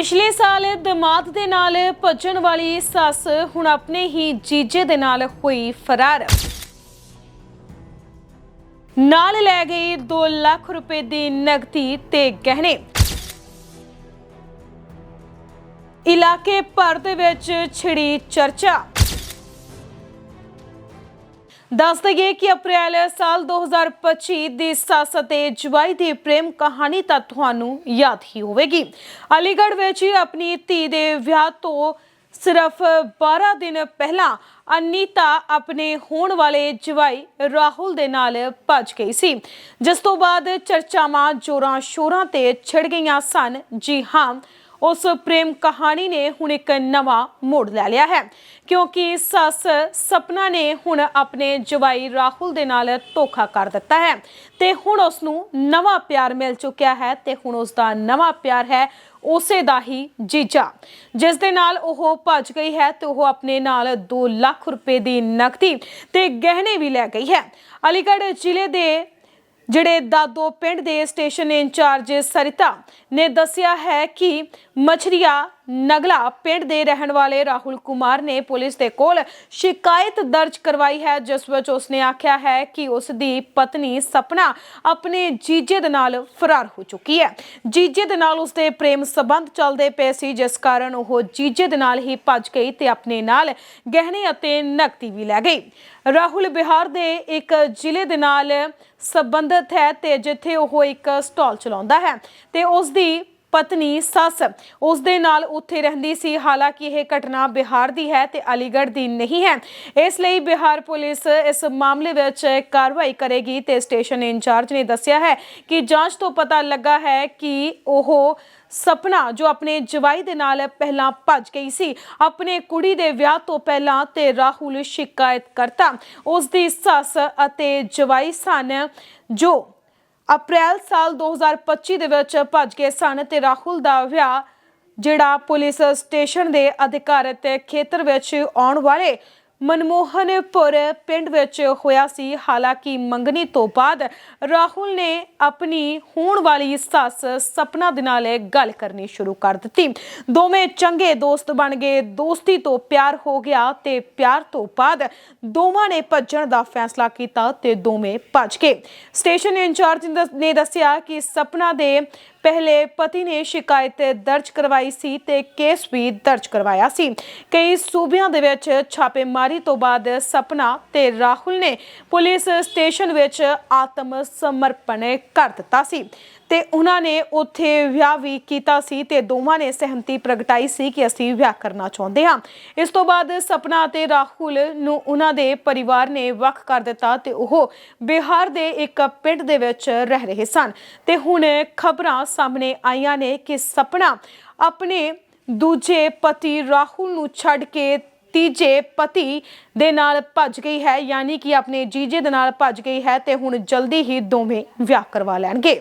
ਪਿਛਲੇ ਸਾਲ ਦਮਾਦ ਦੇ ਨਾਲ ਭੱਜਣ ਵਾਲੀ ਸੱਸ ਹੁਣ ਆਪਣੇ ਹੀ ਜੀਜੇ ਦੇ ਨਾਲ ਹੋਈ ਫਰਾਰ। ਨਾਲ ਲੈ ਗਈ 2 ਲੱਖ ਰੁਪਏ ਦੀ ਨਗਦੀ ਤੇ ਗਹਿਣੇ। ਇਲਾਕੇ ਭਰ ਦੇ ਵਿੱਚ ਛਿੜੀ ਚਰਚਾ। ਦੱਸ ਦਈਏ ਕਿ ਅਪ੍ਰੈਲ ਸਾਲ 2025 ਦੀ ਸੱਸ ਅਤੇ ਜਵਾਈ ਦੀ ਪ੍ਰੇਮ ਕਹਾਣੀ ਤਾਂ ਤੁਹਾਨੂੰ ਯਾਦ ਹੀ ਹੋਵੇਗੀ। ਅਲੀਗੜ੍ਹ ਵਿੱਚ ਆਪਣੀ ਧੀ ਦੇ ਵਿਆਹ ਤੋਂ ਸਿਰਫ 12 ਦਿਨ ਪਹਿਲਾਂ ਅਨੀਤਾ ਆਪਣੇ ਹੋਣ ਵਾਲੇ ਜਵਾਈ ਰਾਹੁਲ ਦੇ ਨਾਲ ਭੱਜ ਗਈ ਸੀ। ਜਿਸ ਤੋਂ ਬਾਅਦ ਚਰਚਾਵਾਂ ਜੋਰਾਂ ਸ਼ੋਰਾਂ ਤੇ ਛਿੜ ਗਈਆਂ ਸਨ। ਜੀ ਹਾਂ ਉਸ ਪ੍ਰੇਮ ਕਹਾਣੀ ਨੇ ਹੁਣ ਇੱਕ ਨਵਾਂ ਮੋੜ ਲੈ ਲਿਆ ਹੈ। ਕਿਉਂਕਿ ਸੱਸ ਸਪਨਾ ਨੇ ਹੁਣ ਆਪਣੇ ਜਵਾਈ ਰਾਹੁਲ ਦੇ ਨਾਲ ਧੋਖਾ ਕਰ ਦਿੱਤਾ ਹੈ ਤੇ ਹੁਣ ਉਸ ਨੂੰ ਨਵਾਂ ਪਿਆਰ ਮਿਲ ਚੁੱਕਿਆ ਹੈ ਤੇ ਹੁਣ ਉਸ ਦਾ ਨਵਾਂ ਪਿਆਰ ਹੈ ਉਸੇ ਦਾ ਹੀ ਜੀਜਾ। ਜਿਸ ਦੇ ਨਾਲ ਉਹ ਭੱਜ ਗਈ ਹੈ ਤੇ ਉਹ ਆਪਣੇ ਨਾਲ 2 ਲੱਖ ਰੁਪਏ ਦੀ ਨਕਦੀ ਤੇ ਗਹਿਣੇ ਵੀ ਲੈ ਗਈ ਹੈ। ਅਲੀਗੜ੍ਹ ਜ਼ਿਲ੍ਹੇ ਦੇ ਜਿਹੜੇ ਦਾਦੋ ਪਿੰਡ ਦੇ ਸਟੇਸ਼ਨ ਇੰਚਾਰਜ ਸਰਿਤਾ ਨੇ ਦੱਸਿਆ ਹੈ ਕਿ ਮਛਰੀਆ ਨਗਲਾ ਪਿੰਡ ਦੇ ਰਹਿਣ ਵਾਲੇ ਰਾਹੁਲ ਕੁਮਾਰ ਨੇ ਪੁਲਿਸ ਦੇ ਕੋਲ ਸ਼ਿਕਾਇਤ ਦਰਜ ਕਰਵਾਈ ਹੈ, ਜਿਸ ਵਿੱਚ ਉਸਨੇ ਆਖਿਆ ਹੈ ਕਿ ਉਸ ਦੀ ਪਤਨੀ ਸਪਨਾ ਆਪਣੇ ਜੀਜੇ ਦੇ ਨਾਲ ਫਰਾਰ ਹੋ ਚੁੱਕੀ ਹੈ। ਜੀਜੇ ਦੇ ਨਾਲ ਉਸਦੇ ਪ੍ਰੇਮ ਸੰਬੰਧ ਚੱਲਦੇ ਪਏ ਸੀ, ਜਿਸ ਕਾਰਨ ਉਹ ਜੀਜੇ ਦੇ ਨਾਲ ਹੀ ਭੱਜ ਗਈ ਤੇ ਆਪਣੇ ਨਾਲ ਗਹਿਣੇ ਅਤੇ ਨਕਦੀ ਵੀ ਲੈ ਗਈ। ਰਾਹੁਲ ਬਿਹਾਰ ਦੇ ਇੱਕ ਜ਼ਿਲ੍ਹੇ ਦੇ ਨਾਲ ਸੰਬੰਧਿਤ ਹੈ ਤੇ ਜਿੱਥੇ ਉਹ ਇੱਕ ਸਟਾਲ ਚਲਾਉਂਦਾ ਹੈ ਤੇ ਉਸ ਦੀ ਪਤਨੀ ਸੱਸ। ਉਸ ਦੇ ਨਾਲ ਉੱਥੇ ਰਹਿੰਦੀ ਸੀ। ਹਾਲਾਂਕਿ ਇਹ ਘਟਨਾ ਬਿਹਾਰ ਦੀ ਹੈ ਤੇ ਅਲੀਗੜ੍ਹ ਦੀ ਨਹੀਂ ਹੈ। ਇਸ ਲਈ ਬਿਹਾਰ ਪੁਲਿਸ ਇਸ ਮਾਮਲੇ ਵਿੱਚ ਕਾਰਵਾਈ ਕਰੇਗੀ ਤੇ ਸਟੇਸ਼ਨ ਇੰਚਾਰਜ ਨੇ ਦੱਸਿਆ ਹੈ ਕਿ ਜਾਂਚ ਤੋਂ ਪਤਾ ਲੱਗਾ ਹੈ ਕਿ ਉਹ ਸਪਨਾ, ਜੋ ਆਪਣੇ ਜਵਾਈ ਦੇ ਨਾਲ ਪਹਿਲਾਂ ਭੱਜ ਗਈ ਸੀ, ਆਪਣੇ ਕੁੜੀ ਦੇ ਵਿਆਹ ਤੋਂ ਪਹਿਲਾਂ ਤੇ ਰਾਹੁਲ ਸ਼ਿਕਾਇਤ ਕਰਤਾ। ਉਸ ਦੀ ਸੱਸ ਅਤੇ ਜਵਾਈ ਸਨ ਜੋ ਅਪ੍ਰੈਲ ਸਾਲ 2025 ਦੇ ਵਿੱਚ ਭੱਜ ਗਏ ਸਨ ਤੇ ਰਾਹੁਲ ਦਾ ਵਿਆਹ, ਜਿਹੜਾ ਪੁਲਿਸ ਸਟੇਸ਼ਨ ਦੇ ਅਧਿਕਾਰਤ ਖੇਤਰ ਵਿੱਚ ਆਉਣ ਵਾਲੇ ਮਨਮੋਹਨਪੁਰ ਪਿੰਡ ਵਿੱਚ ਹੋਇਆ ਸੀ। ਹਾਲਾਂਕਿ ਮੰਗਣੀ ਤੋਂ ਬਾਅਦ ਰਾਹੁਲ ਨੇ ਆਪਣੀ ਹੋਣ ਵਾਲੀ ਸੱਸ ਸਪਨਾ ਦੇ ਨਾਲ ਗੱਲ ਕਰਨੀ ਸ਼ੁਰੂ ਕਰ ਦਿੱਤੀ। ਦੋਵੇਂ ਚੰਗੇ ਦੋਸਤ ਬਣ ਗਏ। ਦੋਸਤੀ ਤੋਂ ਪਿਆਰ ਹੋ ਗਿਆ ਤੇ ਪਿਆਰ ਤੋਂ ਬਾਅਦ ਦੋਵਾਂ ਨੇ ਭੱਜਣ ਦਾ ਫੈਸਲਾ ਕੀਤਾ ਤੇ ਦੋਵੇਂ ਭੱਜ ਗਏ। ਸਟੇਸ਼ਨ ਇੰਚਾਰਜ ਨੇ ਨੇ ਦੱਸਿਆ ਕਿ ਸਪਨਾ ਦੇ ਪਹਿਲੇ ਪਤੀ ਨੇ ਸ਼ਿਕਾਇਤ ਦਰਜ ਕਰਵਾਈ ਸੀ ਤੇ ਕੇਸ ਵੀ ਦਰਜ ਕਰਵਾਇਆ ਸੀ। ਕਈ ਸੂਬਿਆਂ ਦੇ ਵਿੱਚ ਛਾਪੇਮਾਰੀ ਤੋਂ ਬਾਅਦ ਸਪਨਾ ਤੇ ਰਾਹੁਲ ਨੇ ਪੁਲਿਸ ਸਟੇਸ਼ਨ ਵਿੱਚ ਆਤਮ ਸਮਰਪਣ ਕਰ ਦਿੱਤਾ ਸੀ ਤੇ ਉਹਨਾਂ ਨੇ ਉੱਥੇ ਵਿਆਹ ਵੀ ਕੀਤਾ ਸੀ ਤੇ ਦੋਵਾਂ ਨੇ ਸਹਿਮਤੀ ਪ੍ਰਗਟਾਈ ਸੀ ਕਿ ਅਸੀਂ ਵਿਆਹ ਕਰਨਾ ਚਾਹੁੰਦੇ ਹਾਂ। ਇਸ ਤੋਂ ਬਾਅਦ ਸਪਨਾ ਅਤੇ ਰਾਹੁਲ ਨੂੰ ਉਹਨਾਂ ਦੇ ਪਰਿਵਾਰ ਨੇ ਵੱਖ ਕਰ ਦਿੱਤਾ ਤੇ ਉਹ ਬਿਹਾਰ ਦੇ ਇੱਕ ਪਿੰਡ ਦੇ ਵਿੱਚ ਰਹਿ ਰਹੇ ਸਨ। ਤੇ ਹੁਣ ਖਬਰਾਂ ਸਾਹਮਣੇ ਆਈਆਂ ਨੇ ਕਿ ਸਪਨਾ ਆਪਣੇ ਦੂਜੇ ਪਤੀ ਰਾਹੁਲ ਨੂੰ ਛੱਡ ਕੇ ਤੀਜੇ ਪਤੀ ਦੇ ਨਾਲ ਭੱਜ ਗਈ ਹੈ, ਯਾਨੀ ਕਿ ਆਪਣੇ ਜੀਜੇ ਦੇ ਨਾਲ ਭੱਜ ਗਈ ਹੈ ਤੇ ਹੁਣ ਜਲਦੀ ਹੀ ਦੋਵੇਂ ਵਿਆਹ ਕਰਵਾ ਲੈਣਗੇ।